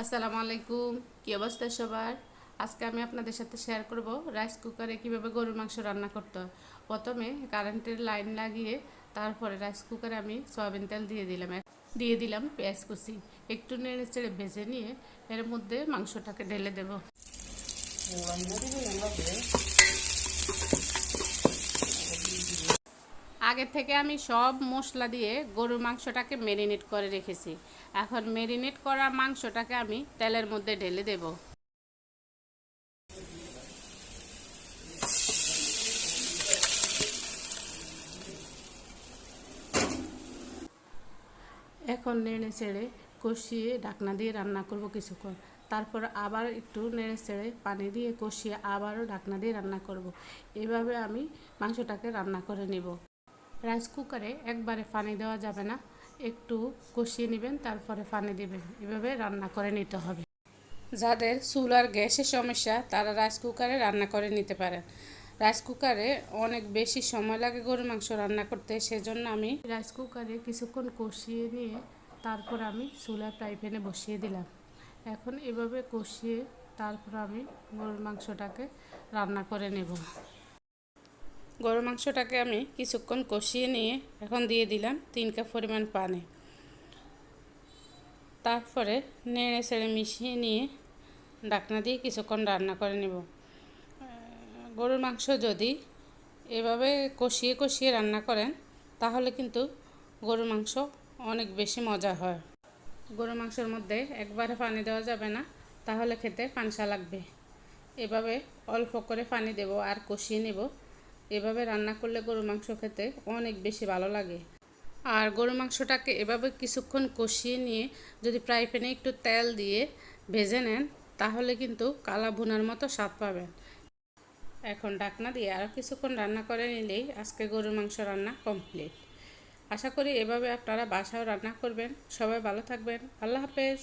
আসসালামু আলাইকুম। কী অবস্থা সবার? আজকে আমি আপনাদের সাথে শেয়ার করব রাইস কুকারে কীভাবে গরুর মাংস রান্না করতে হয়। প্রথমে কারেন্টের লাইন লাগিয়ে তারপরে রাইস কুকারে আমি সয়াবিন তেল দিয়ে দিলাম। দিয়ে দিলাম পেঁয়াজ কুচি। একটু নেড়ে চেড়ে ভেজে নিয়ে এর মধ্যে মাংসটাকে ঢেলে দেব। আগে থেকে আমি সব মশলা দিয়ে গরুর মাংসটাকে মেরিনেট করে রেখেছি। এখন মেরিনেট করা মাংসটাকে আমি তেলের মধ্যে ঢেলে দেব। এখন নেড়ে চেড়ে কষিয়ে ঢাকনা দিয়ে রান্না করব কিছুক্ষণ। তারপর আবার একটু নেড়ে চেড়ে পানি দিয়ে কষিয়ে আবারও ঢাকনা দিয়ে রান্না করব। এভাবে আমি মাংসটাকে রান্না করে নেব। রাইস কুকারে একবারে পানি দেওয়া যাবে না। একটু কষিয়ে নেবেন, তারপরে পানি দেবেন। এভাবে রান্না করে নিতে হবে। যাদের চুল আর গ্যাসের সমস্যা, তারা রাইস কুকারে রান্না করে নিতে পারেন। রাইস কুকারে অনেক বেশি সময় লাগে গরুর মাংস রান্না করতে, সেজন্য আমি রাইস কুকারে কিছুক্ষণ কষিয়ে নিয়ে তারপর আমি চুলা ফ্রাই প্যানে বসিয়ে দিলাম। এখন এভাবে কষিয়ে তারপর আমি গরুর মাংসটাকে রান্না করে নেব। গরুর মাংসটাকে আমি কিছুক্ষণ কষিয়ে নিয়ে এখন দিয়ে দিলাম তিন কাপ পরিমাণ পানি। তারপরে নেড়ে ছেড়ে মিশিয়ে নিয়ে ডাকনা দিয়ে কিছুক্ষণ রান্না করে নেব। গরুর মাংস যদি এভাবে কষিয়ে কষিয়ে রান্না করেন, তাহলে কিন্তু গরুর মাংস অনেক বেশি মজা হয়। গরুর মাংসের মধ্যে একবারে পানি দেওয়া যাবে না, তাহলে খেতে পানসা লাগবে। এভাবে অল্প করে পানি দেব আর কষিয়ে নেব। এভাবে রান্না করলে গরুর মাংস খেতে অনেক বেশি ভালো লাগে। আর গরুর মাংসটাকে এভাবে কিছুক্ষণ কষিয়ে নিয়ে যদি ফ্রাই প্যানে একটু তেল দিয়ে ভেজে নেন, তাহলে কিন্তু কালা ভুনার মতো স্বাদ পাবেন। এখন ডাকনা দিয়ে আরও কিছুক্ষণ রান্না করে নিলেই আজকে গরুর মাংস রান্না কমপ্লিট। আশা করি এভাবে আপনারা বাসাও রান্না করবেন। সবাই ভালো থাকবেন। আল্লাহ হাফেজ।